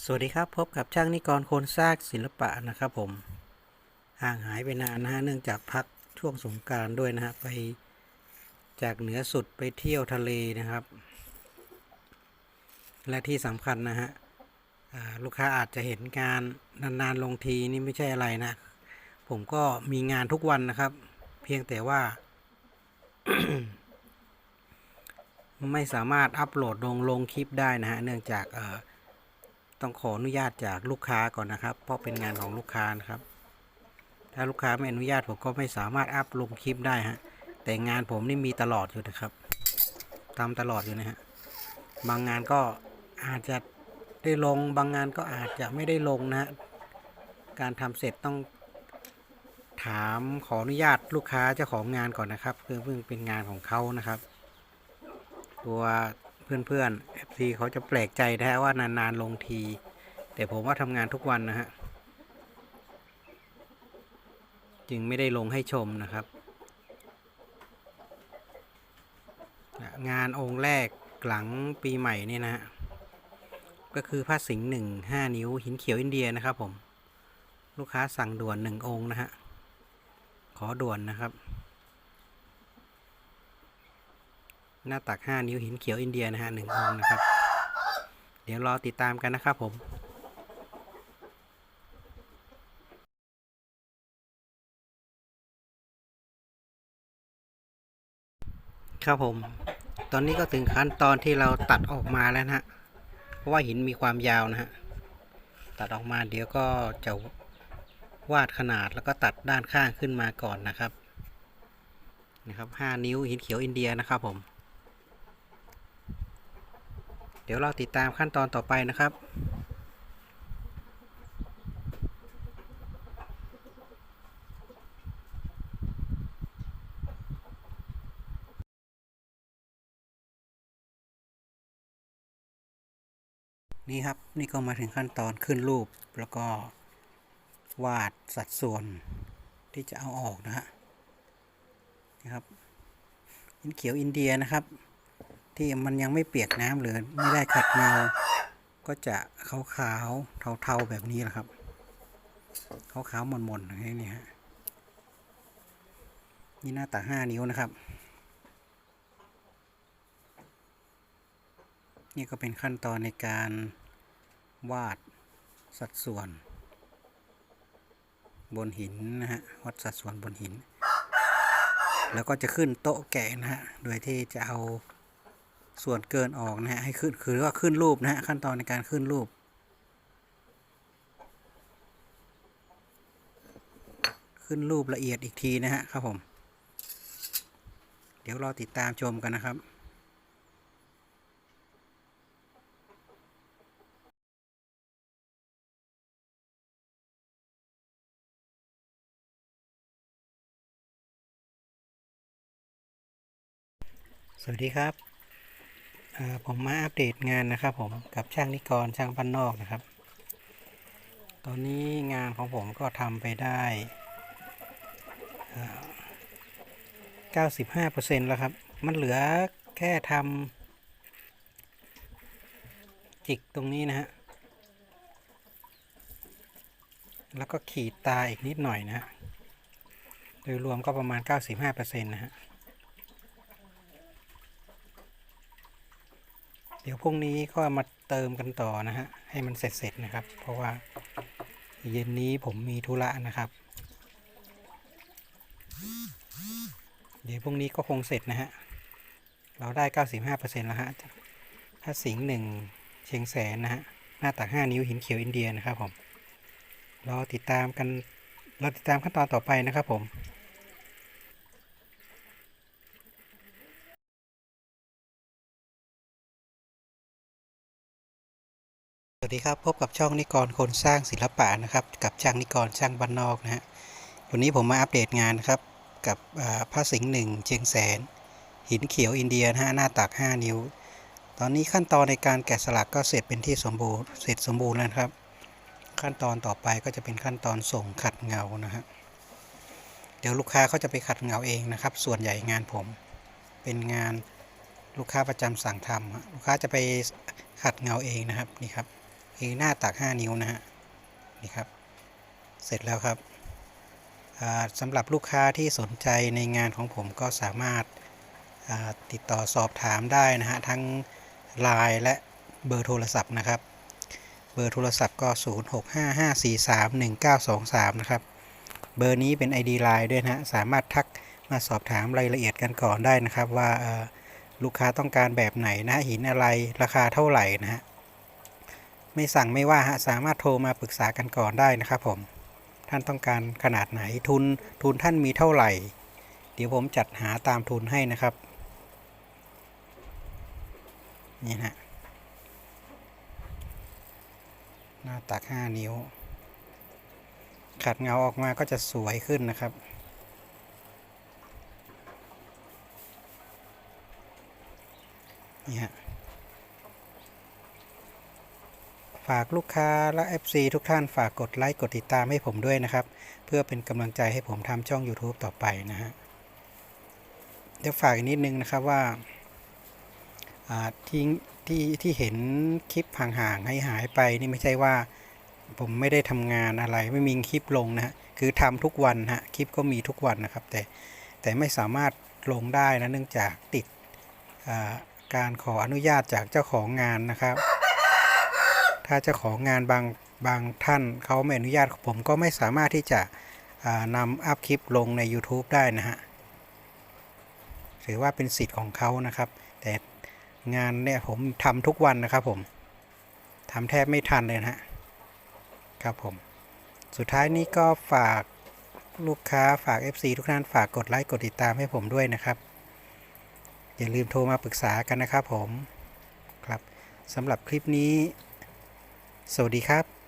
สวัสดีครับพบกับช่างนิกรโคนซากศิลปะนะครับผมห่างหายไปนานนะฮะเนื่องจากพักช่วงสงการด้วยนะฮะไปจากเหนือสุดไปเที่ยวทะเลนะครับ และที่สำคัญนะฮะลูกค้าอาจจะเห็นงานนานๆลงทีนี่ไม่ใช่อะไรนะ ผมก็มีงานทุกวันนะครับ เพียงแต่ว่า ไม่สามารถอัปโหลดลงลงคลิปได้นะฮะเนื่องจากเอ่อ ต้องขออนุญาตจากลูกค้าก่อนนะครับ เพราะเป็นงานของลูกค้านะครับ ถ้าลูกค้าไม่อนุญาตผมก็ไม่สามารถอัพลงคลิปได้ฮะ แต่งานผมนี่มีตลอดอยู่นะครับทำตลอดอยู่นะฮะ บางงานก็อาจจะได้ลง บางงานก็อาจจะไม่ได้ลงนะฮะการทำเสร็จต้องถามขออนุญาตลูกค้าเจ้าของงานก่อนนะครับเพื่อเพิ่งเป็นงานของเขานะครับ ตัว เพื่อนๆ FC เขาจะแปลกใจแท้ว่านานๆลงที แต่ผมว่าทำงานทุกวันนะฮะ จึงไม่ได้ลงให้ชมนะครับ งานองค์แรกหลังปีใหม่นี่นะฮะ ก็คือผ้าสิงห์หนึ่งห้านิ้วหินเขียวอินเดียนะครับผม ลูกค้าสั่งด่วนหนึ่งองค์นะฮะ ขอด่วนนะครับ หน้าตัก 5 นิ้วหินเขียวอินเดียนะฮะหนึ่งองค์นะครับ เดี๋ยวรอติดตามกันนะครับผมครับผม ตอนนี้ก็ถึงขั้นตอนที่เราตัดออกมาแล้วนะฮะ เพราะว่าหินมีความยาวนะฮะ ตัดออกมาเดี๋ยวก็จะวาดขนาดแล้วก็ตัดด้านข้างขึ้นมาก่อนนะครับ นะครับ 5 นิ้วหินเขียวอินเดียนะครับผม เดี๋ยวเราติดตามขั้นตอนต่อไปนะครับนี่ครับนี่ก็มาถึงขั้นตอนขึ้นรูปแล้วก็วาดสัดส่วนที่จะเอาออกนะฮะนะครับหินเขียวอินเดียนะครับ ที่มันยังไม่เปียกน้ำหรือไม่ได้ขัดเงา ก็จะขาวขาวเทาเทาๆแบบนี้แหละครับขาวขาวๆหม่นๆอย่างนี้ฮะนี่หน้าตาห้านิ้วนะครับ นี่ก็เป็นขั้นตอนในการวาดสัดส่วน บนหินนะฮะวัดสัดส่วนบนหิน แล้วก็จะขึ้นโต๊ะแกะนะฮะ โดยที่จะเอา ส่วนเกินออกนะฮะให้ขึ้นคือว่าขึ้นรูปนะฮะขั้นตอนในการขึ้นรูป ขึ้นรูปละเอียดอีกทีนะฮะครับผม เดี๋ยวรอติดตามชมกันนะครับสวัสดีครับ ผมมาอัปเดตงานนะครับผมกับช่างนิกรช่างบ้านนอกนะครับ ตอนนี้งานของผมก็ทำไปได้เอ่อ95%แล้วครับ มันเหลือแค่ทำจิกตรงนี้นะฮะ แล้วก็ขีดตาอีกนิดหน่อยนะฮะโดยรวมก็ประมาณ 95%นะฮะ เดี๋ยวพรุ่งนี้ก็มาเติมกันต่อนะฮะ ให้มันเสร็จๆนะครับ เพราะว่าเย็นนี้ผมมีธุระนะครับ เดี๋ยวพรุ่งนี้ก็คงเสร็จนะฮะ เราได้ 95%แล้วฮะ ถ้าสิงห์หนึ่งเชียงแสนนะฮะ หน้าตัก 5 นิ้วหินเขียวอินเดียนะครับผม รอติดตามกัน รอติดตามขั้นตอนต่อไปนะครับผม สวัสดีครับ พบกับช่องนิกรคนสร้างศิลปะนะครับ กับช่างนิกรช่างบ้านนอกนะฮะวันนี้ผมมาอัปเดตงานนะครับ กับพระสิงห์หนึ่งเชียงแสน หินเขียวอินเดียนะฮะหน้าตัก 5 นิ้ว ตอนนี้ขั้นตอนในการแกะสลักก็เสร็จเป็นที่สมบูรณ์เสร็จสมบูรณ์แล้วครับ ขั้นตอนต่อไปก็จะเป็นขั้นตอนส่งขัดเงานะฮะเดี๋ยวลูกค้าเขาจะไปขัดเงาเองนะครับ ส่วนใหญ่งานผมเป็นงานลูกค้าประจำสั่งทำลูกค้าจะไปขัดเงาเองนะครับนี่ครับ เหน้าตัก 5 นิ้วนะฮะนี่ครับ เสร็จแล้วครับสำหรับลูกค้าที่สนใจในงานของผมก็สามารถติดต่อสอบถามได้นะฮะ ทั้ง Line และเบอร์โทรศัพท์นะครับ เบอร์โทรศัพท์ก็ 0655431923 นะครับ เบอร์นี้เป็น ID Line ด้วยนะฮะ สามารถทักมาสอบถามรายละเอียดกันก่อนได้นะครับว่าลูกค้าต้องการแบบไหนนะหินอะไรราคาเท่าไหร่นะฮะ ไม่สั่งไม่ว่าฮะสามารถโทรมาปรึกษากันก่อนได้นะครับผมท่านต้องการขนาดไหนทุนทุนท่านมีเท่าไหร่ เดี๋ยวผมจัดหาตามทุนให้นะครับนี่นะฮะหน้าตัก 5 นิ้ว ขัดเงาออกมาก็จะสวยขึ้นนะครับนี่ฮะ ฝากลูกค้าและ FC ทุกท่านฝากกดไลค์กดติดตามให้ผมด้วยนะครับ เพื่อเป็นกำลังใจให้ผมทำช่อง YouTube ต่อไปนะฮะเดี๋ยวฝากอีกนิดนึงนะครับว่าที่ที่ที่เห็นคลิปห่างๆให้หายไปนี่ไม่ใช่ว่าผมไม่ได้ทำงานอะไรไม่มีคลิปลงนะฮะคือทำทุกวันฮะคลิปก็มีทุกวันนะครับ แต่แต่ไม่สามารถลงได้นะเนื่องจากติดการขออนุญาตจากเจ้าของงานนะครับ ถ้าเจ้าของงานบางบางท่านเขาไม่อนุญาตผมก็ไม่สามารถที่จะนำอัพคลิปลงใน YouTube ได้นะฮะถือว่าเป็นสิทธิ์ของเขานะครับ แต่งานเนี่ยผมทำทุกวันนะครับผมทำแทบไม่ทันเลยนะฮะครับผม สุดท้ายนี้ก็ฝากลูกค้าฝาก FC ทุกท่านฝากกดไลค์กดติดตามให้ผมด้วยนะครับ อย่าลืมโทรมาปรึกษากันนะครับผมครับสำหรับคลิปนี้ สวัสดีครับ